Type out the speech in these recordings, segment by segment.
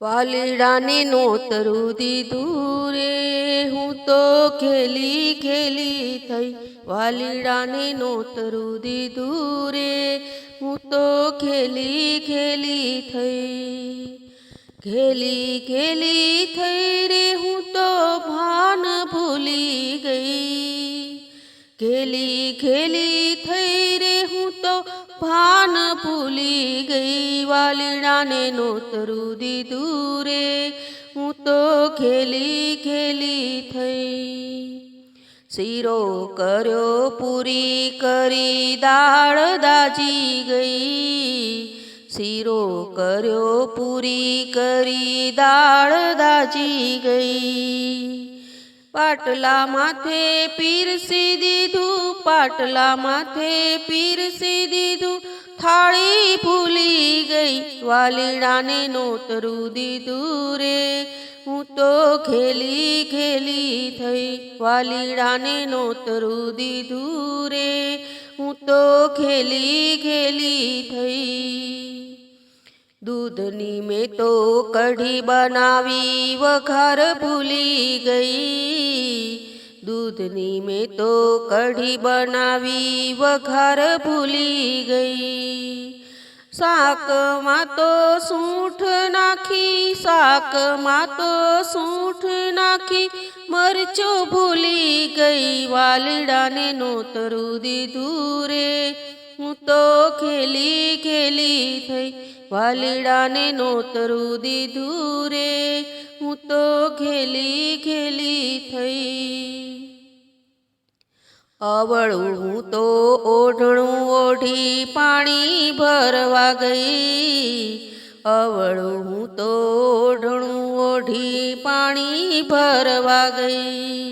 વાલીડાને નોતરું દીધું રે. હું તો ખેલી ખેલી થઈ વાલીડાને નોતરું દીધું રે. હું તો ખેલી ખેલી થઈ ખેલી ખેલી થઈ રે. હું તો ભાન ભૂલી ગઈ ખેલી ખેલી થઈ રે. ભાન ભૂલી ગઈ વાલીડાને નોતરું દીધું રે હું તો ખેલી ખેલી થઈ. શીરો કર્યો પૂરી કરી દાળ દાજી ગઈ. શીરો કર્યો પૂરી કરી દાળ દાજી ગઈ. પાટલા માથે પીરસી દીધું, પાટલા માથે પીરસી દીધું, થાળી ભૂલી ગઈ વાલીડાને નોતરું દીધું રે. હું તો ખેલી ખેલી થઈ વાલીડાને નોતરું દીધું રે. હું તો ખેલી ખેલી થઈ. દૂધની મેં તો કઢી બનાવી વઘાર ભૂલી ગઈ દૂધની મેં તો કઢી બનાવી વઘાર ભૂલી ગઈ શાકમાં તો સૂંઠ નાખી શાકમાં તો સૂંઠ નાખી મરચું ભૂલી ગઈ વાલીડાને નોતરું દીધું રે હું તો ખેલી ખેલી થઈ વાલીડાને નોતરું દીધું રે હું તો ખેલી ખેલી થઈ. અવળું હું તો ઓઢણું ઓઢી પાણી ભરવા ગઈ. અવળું હું તો ઓઢણું ઓઢી પાણી ભરવા ગઈ.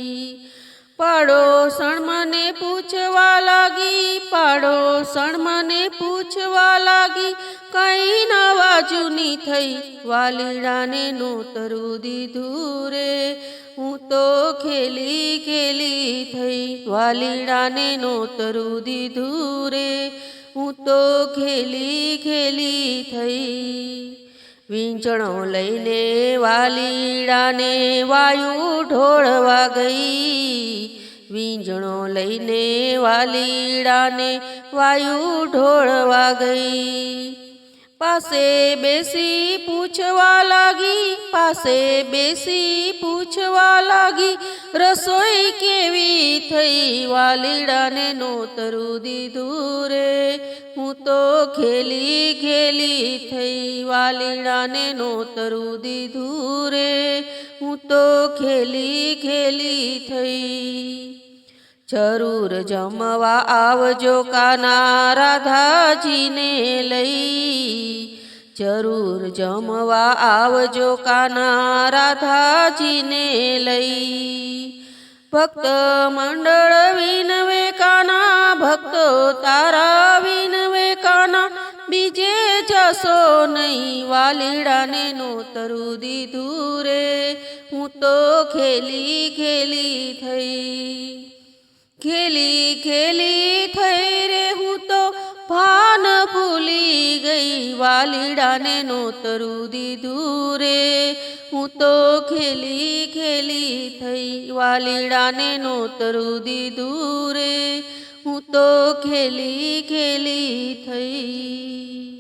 પાડોસણ મને પૂછવા લાગી પાડોસણ મને પૂછવા લાગી, કઈ નવા જૂની થઈ વાલીડાને નોતરું દીધું રે. હું તો ખેલી ખેલી થઈ વાલીડાને નોતરું દીધું રે. હું તો ખેલી ખેલી થઈ વીંચણો લઈને વાલીડાને વાયુ ઢોળવા ગઈ. વીંજણો લઈને વાલીડાને વાયુ ઢોળવા ગઈ. પાસે બેસી પૂછવા લાગી પાસે બેસી પૂછવા લાગી, રસોઈ કેવી થઈ? વાલીડાને નોતરું દીધું રે. હું તો ખેલી ખેલી થઈ, વાલીડાને નોતરું દીધું રે. હું તો ખેલી ખેલી થઈ. જરૂર જમવા આવજો કાના રાધાજીને લઈ. જરૂર જમવા આવજો કાના રાધાજીને લઈ. ભક્ત મંડળ વિનવે કાના, ભક્તો તારા વિનવે કાના. બીજે જશો નહીં, વાલીડાને નોતરું દીધું રે હું તો ખેલી ખેલી થઈ. ખેલી ખેલી વાલીડાને નોતરું દીધું રે હું તો ખેલી ખેલી થઈ વાલીડાને નોતરું દીધું રે હું તો ખેલી ખેલી થઈ